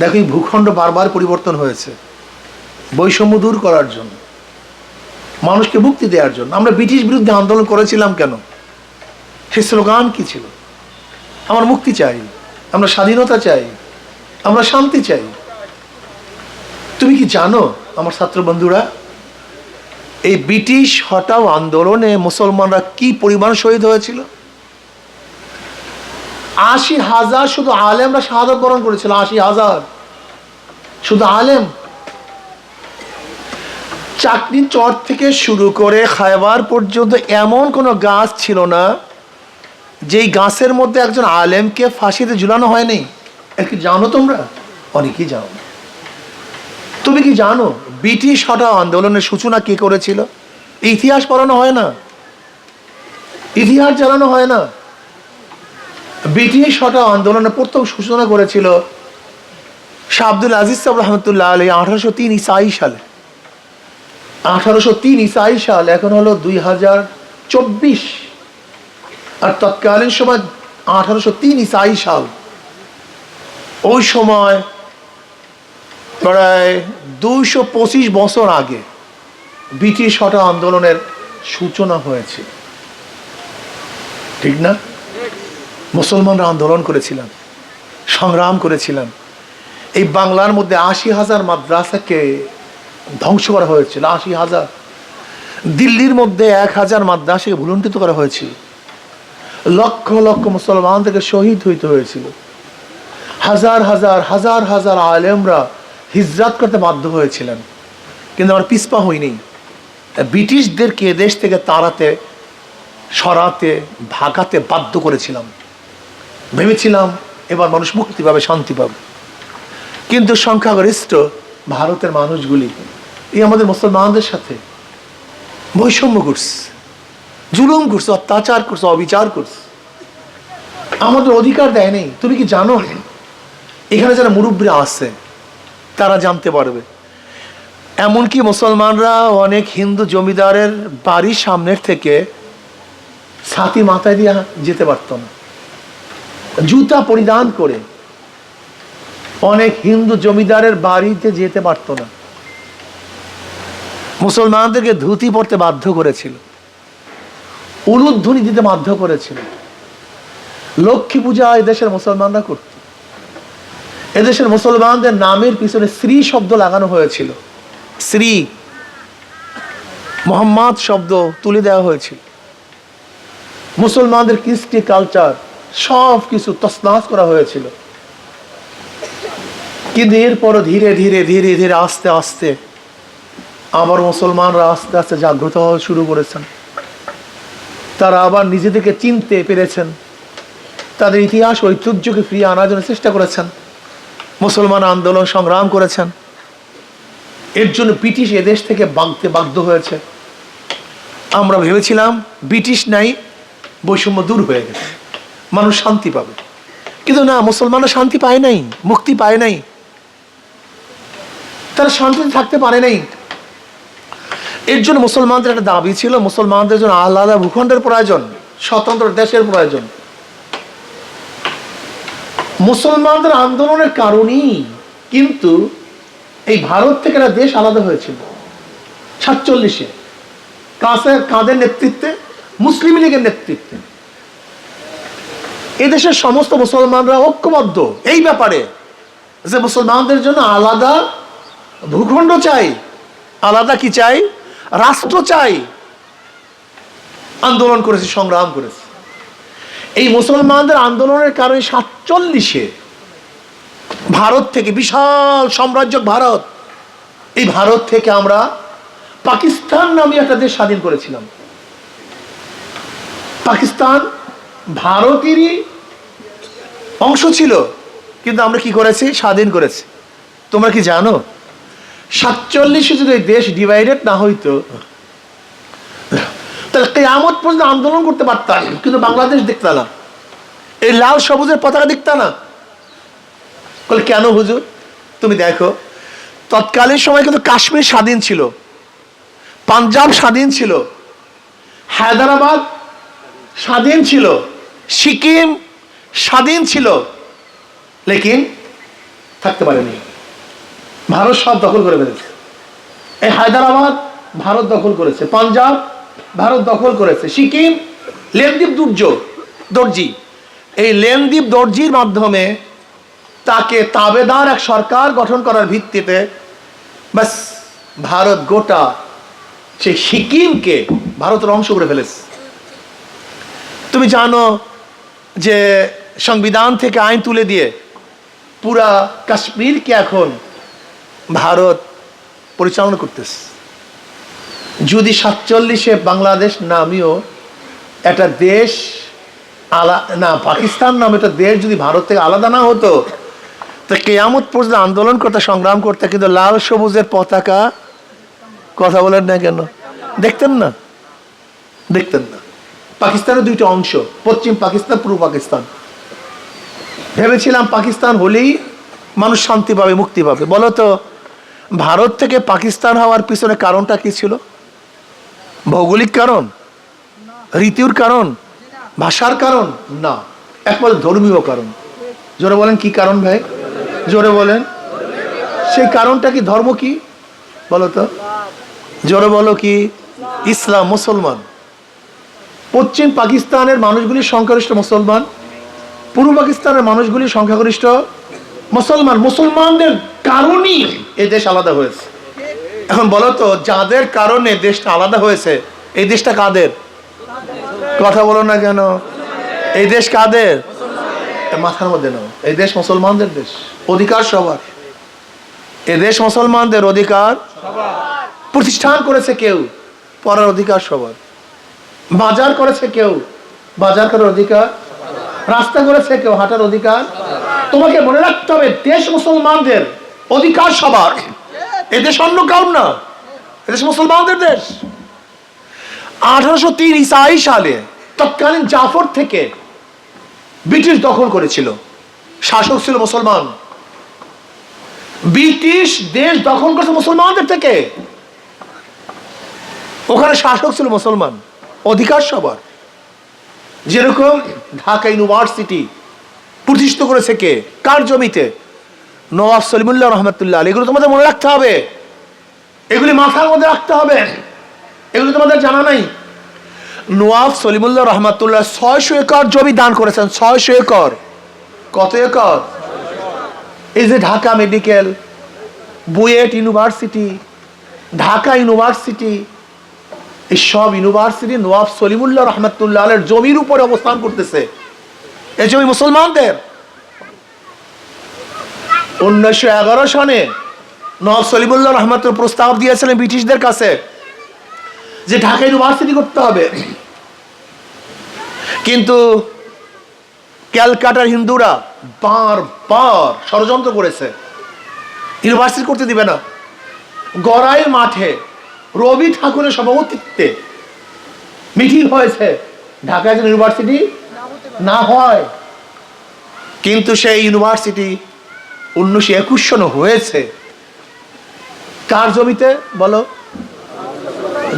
দেখো, এই ভূখণ্ড বারবার পরিবর্তন হয়েছে। বৈষম্য দূর করার জন্য, মানুষকে মুক্তি দেওয়ার জন্য। আমরা ব্রিটিশ বিরুদ্ধে আন্দোলন করেছিলাম কেন? সে স্লোগান কি ছিল? আমার মুক্তি চাই, আমরা স্বাধীনতা চাই, আমরা শান্তি চাই। তুমি কি জানো, আমার ছাত্র বন্ধুরা, এই ব্রিটিশ হটাও আন্দোলনে মুসলমানরা কি পরিমাণ শহীদ হয়েছিল? আশি হাজার শুধু আলেমরা শাহাদত বরণ করেছিল, আশি হাজার। শুধু আলেম। চাকরির চর থেকে শুরু করে খায়বার পর্যন্ত এমন কোনো গাছ ছিল না, যেই গাছের মধ্যে একজন আলেমকে ফাঁসিতে ঝুলানো হয়নি। কি জানো তোমরা? অনেকেই জানো। তুমি কি জানো ব্রিটিশ হটাও আন্দোলনের সূচনা কে করেছিল? ইতিহাস পড়ানো হয় না। ইতিহাস জানানো হয় না। ব্রিটিশ হটাও আন্দোলনের প্রথম সূচনা করেছিল শাহ আজিজ সাহেব রহমতুল্লাহ আলী আঠারোশো তিন ইসাই সালে। আঠারোশো তিন ইসাই সাল, এখন হলো দুই হাজার চব্বিশ। আর তৎকালীন সময় আঠারোশো তিন ইসাই সাল। ওই সময় প্রায় দুইশো পঁচিশ বছর আগে ব্রিটিশ হটা আন্দোলনের সূচনা হয়েছে। ঠিক না? মুসলমানরা আন্দোলন করেছিলাম, সংগ্রাম করেছিলাম। এই বাংলার মধ্যে আশি হাজার মাদ্রাসাকে ধ্বংস করা হয়েছিল, আশি হাজার। দিল্লির মধ্যে এক হাজার মাদ্রাসাকে ভুলুণ্ঠিত করা হয়েছিল। লক্ষ লক্ষ মুসলমানদেরকে শহীদ হইতে হয়েছিল। হাজার হাজার হাজার হাজার আলেমরা হিজরাত করতে বাধ্য হয়েছিলেন। কিন্তু আমার পিসপা হইনি ব্রিটিশদেরকে দেশ থেকে তাড়াতে, সরাতে, ভাগাতে বাধ্য করেছিলাম। ভেবেছিলাম এবার মানুষ মুক্তি পাবে, শান্তি পাবে। কিন্তু সংখ্যাগরিষ্ঠ ভারতের মানুষগুলি, এই আমাদের মুসলমানদের সাথে বৈষম্য করছে, জুলুম করছে, অত্যাচার করছে, অবিচার করছে। আমাদের অধিকার দেয় নেই। তুমি কি জানো? এখানে যারা মুরব্বীরা আছে, তারা জানতে পারবে। এমনকি মুসলমানরা অনেক হিন্দু জমিদারের বাড়ির সামনের থেকে ছাতি মাথায় দিয়ে যেতে পারতো না। জুতা পরিধান করে। অনেক হিন্দু জমিদারের বাড়িতে যেতে পারতো না। মুসলমানদেরকে ধুতি পড়তে বাধ্য করেছিল। উলুধ্বনি দিতে বাধ্য করেছিল। লক্ষ্মী পূজা এদেশের মুসলমানরা করত। এদেশের মুসলমানদের নামের পিছনে শ্রী শব্দ লাগানো হয়েছিল। শ্রী মোহাম্মদ শব্দ তুলে দেওয়া হয়েছিল। মুসলমানদের কৃষ্টি কালচার সব কিছু তসনাস করা হয়েছিল। কিন্তু এরপর ধীরে ধীরে ধীরে ধীরে আস্তে আস্তে আবার মুসলমানরা আস্তে আস্তে জাগ্রত হওয়া শুরু করেছেন। তারা আবার নিজেদেরকে চিনতে পেরেছেন। তাদের ইতিহাস, ঐতিহ্যকে ফিরিয়ে আনার জন্য চেষ্টা করেছেন। মুসলমান আন্দোলন সংগ্রাম করেছেন। এর জন্য ব্রিটিশ এদেশ থেকে বাগতে বাধ্য হয়েছে। আমরা ভেবেছিলাম ব্রিটিশ নাই, বৈষম্য দূর হয়ে গেছে। মানুষ শান্তি পাবে। কিন্তু না, মুসলমানরা শান্তি পায় নাই, মুক্তি পায় নাই। তারা শান্তিতে থাকতে পারে নাই। এর জন্য মুসলমানদের একটা দাবি ছিল, মুসলমানদের জন্য আলাদা ভূখণ্ডের প্রয়োজন, স্বতন্ত্র দেশের প্রয়োজন। মুসলমানদের আন্দোলনের কারণেই কিন্তু এই ভারত থেকে একটা দেশ আলাদা হয়েছিল, সাতচল্লিশে। কাছে কাঁদের নেতৃত্বে? মুসলিম লীগের নেতৃত্বে। এদেশের সমস্ত মুসলমানরা ঐক্যবদ্ধ। এই ব্যাপারে যে মুসলমানদের জন্য আলাদা ভূখণ্ড চাই, আলাদা কি চাই? রাষ্ট্র চাই। আন্দোলন করেছে, সংগ্রাম করেছে। এই মুসলমানদের আন্দোলনের কারণে সাতচল্লিশে ভারত থেকে, বিশাল সাম্রাজ্য ভারত, এই ভারত থেকে আমরা পাকিস্তান নামে একটা দেশ স্বাধীন করেছিলাম। পাকিস্তান ভারতেরই অংশ ছিল, কিন্তু আমরা কি করেছি? স্বাধীন করেছি। তোমরা কি জানো? সাতচল্লিশে যদি দেশ ডিভাইডেড না হইতো, তাহলে কেয়ামত পর্যন্ত আন্দোলন করতে পারতাম, কিন্তু বাংলাদেশ দেখতাম না। এই লাল সবুজের পতাকা দেখতাম না। বলে, কেন হুজুর? তুমি দেখো, তৎকালীন সময় কিন্তু কাশ্মীর স্বাধীন ছিল, পাঞ্জাব স্বাধীন ছিল, হায়দ্রাবাদ স্বাধীন ছিল, সিকিম স্বাধীন ছিল, লেকিন থাকতে পারেনি। ভারত সব দখল করে ফেলেছে। এই হায়দ্রাবাদ ভারত দখল করেছে, পাঞ্জাব ভারত দখল করেছে, সিকিম লেনদীপ দুর্য, দর্জি। এই লেনদীপ দর্জির মাধ্যমে তাকে তাবেদার এক সরকার গঠন করার ভিত্তিতে ব্যাস, ভারত গোটা সেই সিকিমকে ভারতের অংশ করে ফেলেছে। তুমি জানো যে সংবিধান থেকে আইন তুলে দিয়ে পুরা কাশ্মীরকে এখন ভারত পরিচালনা করতেছে। যদি সাতচল্লিশে বাংলাদেশ নামীয় একটা দেশ আলা, না, পাকিস্তান নামে একটা দেশ যদি ভারত থেকে আলাদা না হতো, তো কেয়ামত পর্যন্ত আন্দোলন করতে সংগ্রাম করতে কিন্তু লাল সবুজের পতাকা কথা বলেন না কেন? দেখতেন না? দেখতেন না। পাকিস্তানের দুইটা অংশ, পশ্চিম পাকিস্তান, পূর্ব পাকিস্তান। ভেবেছিলাম পাকিস্তান হলেই মানুষ শান্তি পাবে, মুক্তি পাবে। বলো তো, ভারত থেকে পাকিস্তান হওয়ার পিছনে কারণটা কি ছিল? ভৌগোলিক কারণ? ঋতুর কারণ? ভাষার কারণ? না। একমাত্র ধর্মীয় কারণ। জোরে বলেন কি কারণ ভাই? জোরে বলেন। সেই কারণটা কি, ধর্ম কি? বলো তো। জোরে বলো কি? ইসলাম, মুসলমান। পশ্চিম পাকিস্তানের মানুষগুলি সংখ্যাগরিষ্ঠ মুসলমান। পূর্ব পাকিস্তানের মানুষগুলি সংখ্যাগরিষ্ঠ মুসলমান। মুসলমানদের কারণেই এ দেশ আলাদা হয়েছে। এখন বলো তো, যাদের কারণে দেশটা আলাদা হয়েছে, এই দেশটা কাদের? কথা বলো না কেন। এই দেশ কাদের? মাথার মধ্যে নাও। এই দেশ মুসলমানদের দেশ। অধিকার সবার। এ দেশ মুসলমানদের অধিকার প্রতিষ্ঠান করেছে কেউ, পড়ার অধিকার সবার। বাজার করেছে কেউ, বাজার করার অধিকার রাস্তা করেছে কেউ হাঁটার অধিকার? তোমাকে মনে রাখতে হবে, দেশ মুসলমানদের অধিকার সবার। এ দেশ অন্য কারণ না। এদেশ মুসলমানদের দেশ। আঠারোশো তিন ইসাই সালে তৎকালীন জাফর থেকে ব্রিটিশ দখল করেছিল। শাসক ছিল মুসলমান। ব্রিটিশ দেশ দখল করেছে মুসলমানদের থেকে। ওখানে শাসক ছিল মুসলমান। অধিকার সবার। যেরকম ঢাকা ইউনিভার্সিটি প্রতিষ্ঠিত করেছে কে? কার জমিতে? নওয়াব সলিমুল্লাহ রহমতুল্লাহ। এগুলো তোমাদের মনে রাখতে হবে। এগুলি মাথার মধ্যে রাখতে হবে। এগুলো তোমাদের জানা নাই। নওয়াব সলিমুল্লাহ রহমতুল্লাহ ছয়শো একর জমি দান করেছেন, ছয়শো একর। কত একর? এই যে Dhaka medical, BUET university, Dhaka university এই সব ইউনিভার্সিটি নওয়াব সলিমুল্লাহ রহমতুল্লাহ আলের জমির উপরে অবস্থান করতেছে। এই জমি মুসলমানদের। উনিশশো এগারো সনে নওয়াব সলিমুল্লাহ রহমতুল প্রস্তাব দিয়েছিলেন ব্রিটিশদের কাছে যে ঢাকা ইউনিভার্সিটি করতে হবে। কিন্তু ক্যালকাটার হিন্দুরা বার বার ষড়যন্ত্র করেছে। ইউনিভার্সিটি করতে দিবে না। গড়াই মাঠে রবি ঠাকুরের সভাপতিত্বে মিটিং হয়েছে। ঢাকা ইউনিভার্সিটি? না হয়। কিন্তু সেই ইউনিভার্সিটি উনিশশো একুশ সনে হয়েছে। কার জমিতে? বলো।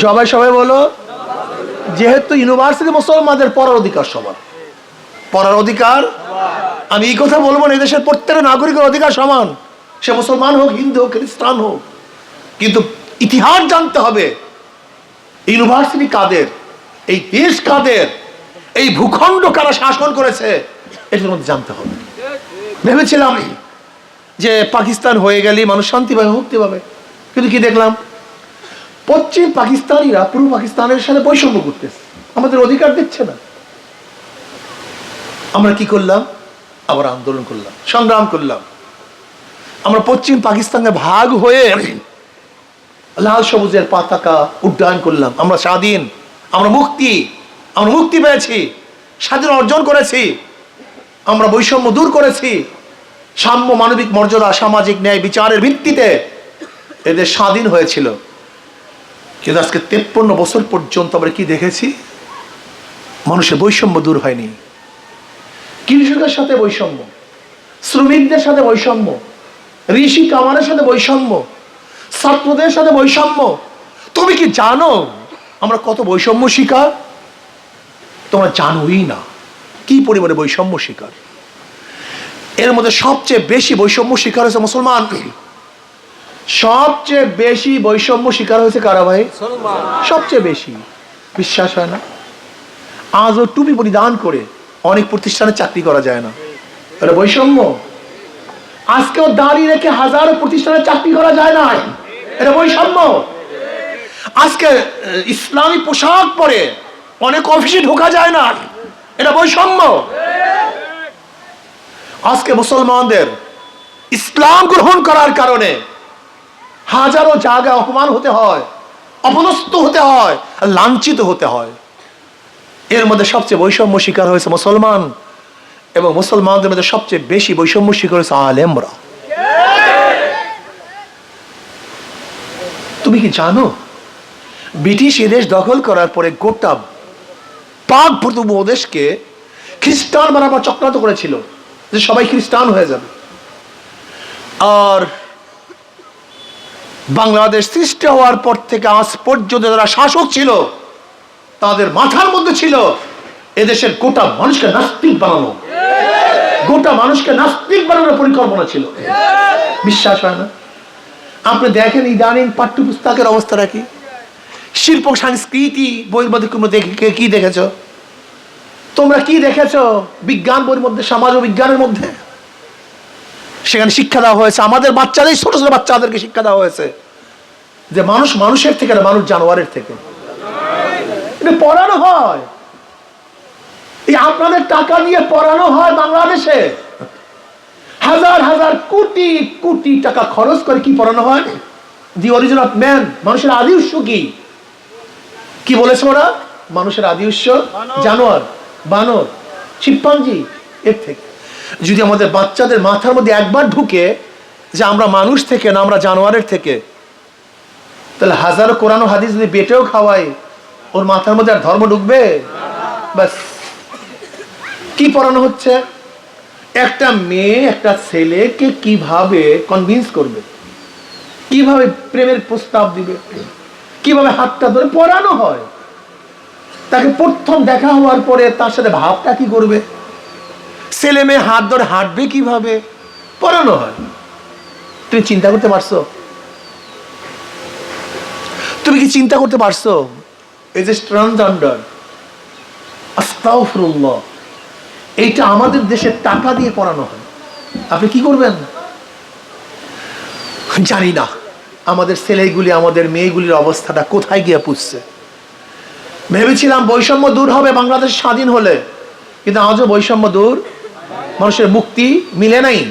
সবাই সবাই বলো। যেহেতু ইউনিভার্সিটি মুসলমানদের পড়ার অধিকার সবার পড়ার অধিকার? আমি এই কথা বলব না দেশের প্রত্যেকটা নাগরিকের অধিকার সমান। সে মুসলমান হোক, হিন্দু হোক, খ্রিস্টান হোক। কিন্তু ইতিহাস জানতে হবে। ইউনিভার্সিটি কাদের? এই দেশ কাদের? এই ভূখণ্ড কারা শাসন করেছে? এটার মধ্যে জানতে হবে। ভেবেছিলাম যে পাকিস্তান হয়ে গেলে মানুষ শান্তি পাবে, মুক্তি পাবে। কিন্তু কি দেখলাম? পশ্চিম পাকিস্তানিরা পূর্ব পাকিস্তানের সাথে বৈষম্য করতেছে। আমাদের অধিকার দিচ্ছে না। আমরা কি করলাম? আবার আন্দোলন করলাম, সংগ্রাম করলাম। আমরা পশ্চিম পাকিস্তানে ভাগ হয়ে লাল সবুজের পতাকা উড্ডয়ন করলাম। আমরা স্বাধীন, আমরা মুক্তি আমরা মুক্তি পেয়েছি, স্বাধীন অর্জন করেছি, আমরা বৈষম্য দূর করেছি। সাম্য মানবিক মর্যাদা, সামাজিক ন্যায় বিচারের ভিত্তিতে এদের স্বাধীন হয়েছিল। কিন্তু আজকে তেপ্পন্ন বছর পর্যন্ত আমরা কি দেখেছি? মানুষের বৈষম্য দূর হয়নি। কৃষকের সাথে বৈষম্য, শ্রমিকদের সাথে বৈষম্য, ঋষি কামারের সাথে বৈষম্য ছাত্রদের সাথে বৈষম্য। তুমি কি জানো আমরা কত বৈষম্য শিকার? তোমরা জানোই না কি পরিমাণে বৈষম্য শিকার। এর মধ্যে সবচেয়ে বেশি বৈষম্য শিকার হয়েছে মুসলমান। সবচেয়ে বেশি বৈষম্য শিকার হয়েছে কারা ভাই? সবচেয়ে বেশি। বিশ্বাস হয় না? আজও টুপি পরিধান করে অনেক প্রতিষ্ঠানে চাকরি করা যায় না। এটা বৈষম্য? আজকেও দাঁড়িয়ে রেখে হাজারো প্রতিষ্ঠানে চাকরি করা যায় না এটা বৈষম্য। আজকে ইসলামী পোশাক পরে অনেক অফিসে ঢোকা যায় না। এটা বৈষম্য। আজকে মুসলমানদের ইসলাম গ্রহণ করার কারণে হাজারো জায়গায় অপমান হতে হয়, অপদস্থ হতে হয়, লাঞ্ছিত হতে হয়। এর মধ্যে সবচেয়ে বৈষম্য শিকার হয়েছে মুসলমান। এবং মুসলমানদের মধ্যে সবচেয়ে বেশি বৈষম্য শিকার হয়েছে আলেমরা। তুমি কি জানো? ব্রিটিশ এদেশ দখল করার পরে গোটা পাক উপদেশকে খ্রিস্টান বানাবার চক্রান্ত করেছিল যে সবাই খ্রিস্টান হয়ে যাবে। আর বাংলাদেশ সৃষ্টি হওয়ার পর থেকে আজ পর্যন্ত যারা শাসক ছিল, তাদের মাথার মধ্যে ছিল এদেশের গোটা মানুষকে নাস্তিক বানানো। গোটা মানুষকে নাস্তিক বানানোর পরিকল্পনা ছিল। বিশ্বাস হয় না। আপনি দেখেন ইদানিং পাঠ্যপুস্তকের অবস্থাটা কি? শিল্প, সংস্কৃতি বইয়ের মধ্যে কোনো দেখে কি দেখেছ? তোমরা কি দেখেছ? বিজ্ঞান বইয়ের মধ্যে, সমাজ ও বিজ্ঞানের মধ্যে? সেখানে শিক্ষা দেওয়া হয়েছে। আমাদের বাচ্চাদের, ছোট ছোট বাচ্চাদেরকে শিক্ষা দেওয়া হয়েছে। যে মানুষ মানুষের থেকে না, মানুষ জানোয়ারের থেকে। এটা পড়ানো হয়। এই আপনাদের টাকা দিয়ে পড়ানো হয় বাংলাদেশে। হাজার হাজার কোটি কোটি টাকা খরচ করে কি পড়ানো হয়? দি অরিজিন অফ ম্যান মানুষের আদি উৎস কি? কি বলেছে ওরা? মানুষের আদি উৎস জানোয়ার বানর চিম্পাঞ্জি এর থেকে। যদি আমাদের বাচ্চাদের মাথার মধ্যে একবার ঢুকে যে আমরা মানুষ থেকে না আমরা জানোয়ারের থেকে তাহলে হাজারো কোরআন হাদিস যদি বেটেও খাওয়াই ওর মাথার মধ্যে আর ধর্ম ঢুকবে? ব্যাস। কি পড়ানো হচ্ছে? একটা মেয়ে, একটা ছেলেকে কীভাবে কনভিন্স করবে? কীভাবে প্রেমের প্রস্তাব দিবে? কীভাবে হাতটা ধরে পড়ানো হয়? তাকে প্রথম দেখা হওয়ার পরে তার সাথে ভাবটা কি করবে? ছেলে মেয়ে হাত ধরে হাঁটবে কীভাবে? পড়ানো হয়। তুমি চিন্তা করতে পারছ? তুমি কি চিন্তা করতে পারছ? এই যে ট্রান্সজেন্ডার আস্তাগফিরুল্লাহ। এইটা আমাদের দেশে টাকা দিয়ে পড়ানো হয়। আপনি কি করবেন? জানি না। আমাদের ছেলেগুলি, আমাদের মেয়েগুলির অবস্থাটা কোথায় গিয়ে পুষছে? ভেবেছিলাম বৈষম্য দূর হবে বাংলাদেশ স্বাধীন হলে, কিন্তু আজও বৈষম্য দূর, মানুষের মুক্তি মিলে নাই।